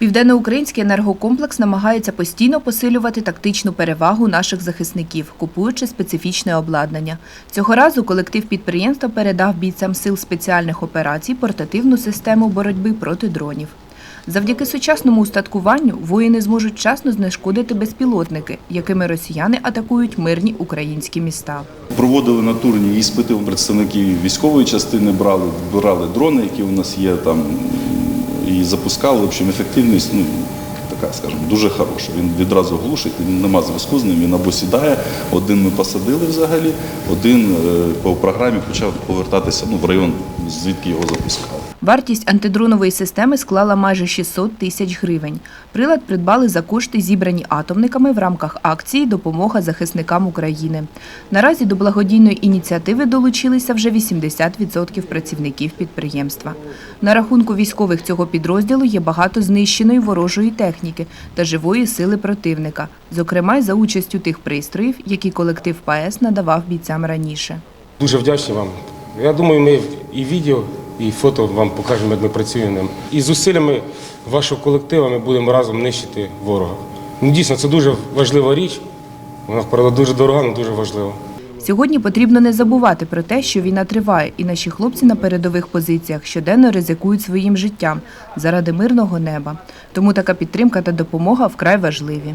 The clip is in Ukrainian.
Південноукраїнський енергокомплекс намагається постійно посилювати тактичну перевагу наших захисників, купуючи специфічне обладнання. Цього разу колектив підприємства передав бійцям сил спеціальних операцій портативну систему боротьби проти дронів. Завдяки сучасному устаткуванню воїни зможуть вчасно знешкодити безпілотники, якими росіяни атакують мирні українські міста. Проводили натурні іспити у представників військової частини, брали, брали дрони, які у нас є там, і запускав, В общем, ефективність ну, така, скажімо, дуже хороша. Він відразу глушить, він нема зв'язку з ним, він або сідає, один ми посадили взагалі, один е, по програмі почав повертатися ну, в район, звідки його запускали. Вартість антидронової системи склала майже 600 тисяч гривень. Прилад придбали за кошти, зібрані атомниками в рамках акції Допомога захисникам України. Наразі до благодійної ініціативи долучилися вже 80% працівників підприємства. На рахунку військових цього підрозділу є багато знищеної ворожої техніки та живої сили противника, зокрема й за участю тих пристроїв, які колектив ПАЕС надавав бійцям раніше. Дуже вдячний вам. Я думаю, ми і відео, і фото вам покажемо, як ми працюємо ним. І зусиллями вашого колективу ми будемо разом нищити ворога. Ну, дійсно, це дуже важлива річ. Вона правда дуже дорога, але дуже важлива. Сьогодні потрібно не забувати про те, що війна триває, і наші хлопці на передових позиціях щоденно ризикують своїм життям заради мирного неба. Тому така підтримка та допомога вкрай важливі.